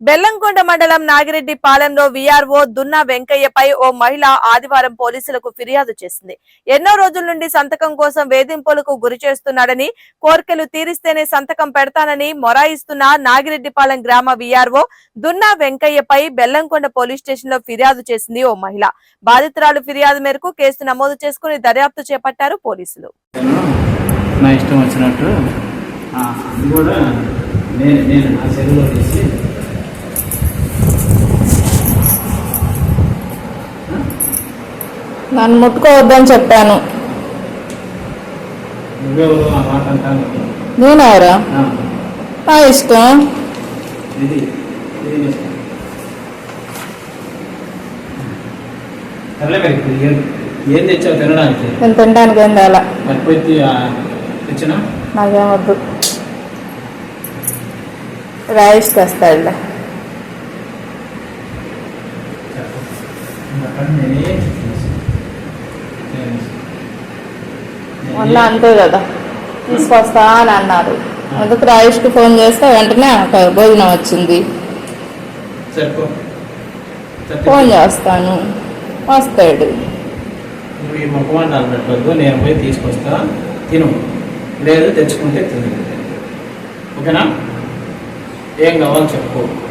బెల్లంకొండ మండలం నాగిరెడ్డి పాలెంలో వీఆర్ఓ దున్నా వెంకయ్యపై ఓ మహిళ ఆదివారం పోలీసులకు ఫిర్యాదు చేసింది. ఎన్నో రోజుల నుండి సంతకం కోసం వేధింపులకు గురి చేస్తున్నాడని కోర్కెలు తీరిస్తేనే సంతకం పెడతానని మొరాయిస్తున్న నాగిరెడ్డిపాలెం గ్రామ వీఆర్ఓ దున్నా వెంకయ్యపై బెల్లంకొండ పోలీస్ స్టేషన్లో ఫిర్యాదు చేసింది ఓ మహిళ. బాధితురాలు ఫిర్యాదు మేరకు కేసు నమోదు చేసుకుని దర్యాప్తు చేపట్టారు పోలీసులు. నా ఇష్టం వచ్చినట్టు కూడా నేను నా నన్ను ముట్టుకోవద్దని చెప్పాను. నేనెవరా? నా ఇష్టం. ఏం తెచ్చావు తినడానికి? నేను తినడానికి ఏం తేలా. తెచ్చినా? నాకేం వద్దు. రైస్ తెస్తాడులే. నేనే మొన్న అంతే కదా. తీసుకొస్తా అని అన్నారు. అందుకు రాయిష్కి ఫోన్ చేస్తే వెంటనే భోజనం వచ్చింది. ఫోన్ చేస్తాను. వస్తాడు. ఈ నేను పోయి తీసుకొస్తా తిను. లేదు తెచ్చుకుంటే తిను. ఓకేనా? ఏం కావాలో చెప్పు.